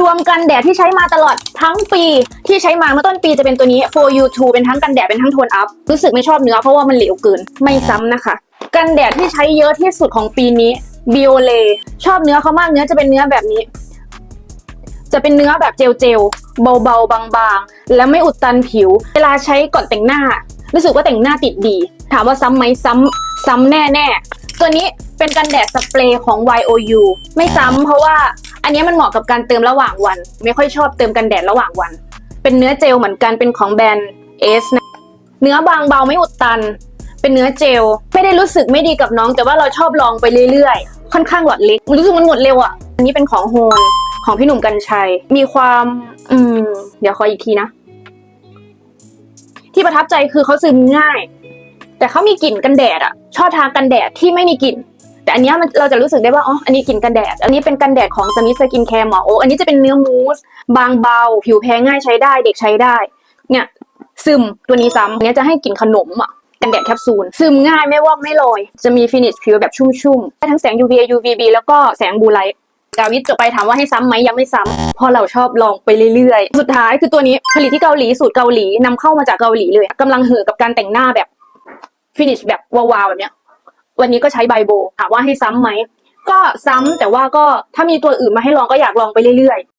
รวมกันแดดที่ใช้มาตลอดทั้งปีที่ใช้มาเมื่อต้นปีจะเป็นตัวนี้ for you to เป็นทั้งกันแดดเป็นทั้งโทนอัพรู้สึกไม่ชอบเนื้อเพราะว่ามันเหลวเกินไม่ซ้ำนะคะ กันแดดที่ใช้เยอะที่สุดของปีนี้ Biolay ชอบเนื้อเขามากเนื้อจะเป็นเนื้อแบบนี้ จะเป็นเนื้อแบบเจลเจลเบาๆบางๆ และไม่อุดตันผิว เวลาใช้ก่อนแต่งหน้า รู้สึกว่าแต่งหน้าติดดี ถามว่าซ้ำไหมซ้ำซ้ำแน่แน่ตัวนี้เป็นกันแดดสเปรย์ของ YOU ไม่ซ้ำเพราะว่า อันนี้มันเหมาะกับการเติมระหว่างวัน ไม่ค่อยชอบเติมกันแดดระหว่างวัน เป็นเนื้อเจลเหมือนกันเป็นของแบรนด์เอสนะเนื้อบางเบาไม่อุดตัน เป็นเนื้อเจล ไม่ได้รู้สึกไม่ดีกับน้อง แต่ว่าเราชอบลองไปเรื่อยๆ ค่อนข้างหลอดเล็กรู้สึกมันหมดเร็วอะอันนี้เป็นของโฮนของพี่หนุ่มกัญชัย มีความ อืม เดี๋ยวขออีกทีนะ ที่ประทับใจคือเขาซึมง่าย แต่เขามีกลิ่นกันแดดอะชอบทากันแดดที่ไม่มีกลิ่น แต่อันนี้มันเราจะรู้สึกได้ว่าอ๋ออันนี้กลิ่นกันแดด อันนี้เป็นกันแดดของสมิธสกินแคร์หมอโออันนี้จะเป็นเนื้อมูส บางเบา ผิวแพ้ง่ายใช้ได้ เด็กใช้ได้ เนี่ยซึมตัวนี้ซ้ำอันเนี้ยจะให้กลิ่นขนมอะกันแดดแคปซูลซึมง่ายไม่วอกไม่ลอย จะมีฟินิชผิวแบบชุ่มๆได้ทั้งแสง UVA UVB แล้วก็แสงบูไลท์ดาวิดจบไปถามว่าให้ซ้ำไหมยังไม่ซ้ำพราะเราชอบลองไปเรื่อยๆ สุดท้ายคือตัวนี้ผลิตที่เกาหลีสูตรเกาหลีนำเข้ามาจากเกาหลีเลยกำลังเหือกับการแต่งหน้าแบบฟินิชแบบวาวๆแบบเนี้ย วันนี้ก็ใช้ไบโบถามว่าให้ซ้ำไหม ก็ซ้ำแต่ว่าก็ถ้ามีตัวอื่นมาให้ลองก็อยากลองไปเรื่อยๆ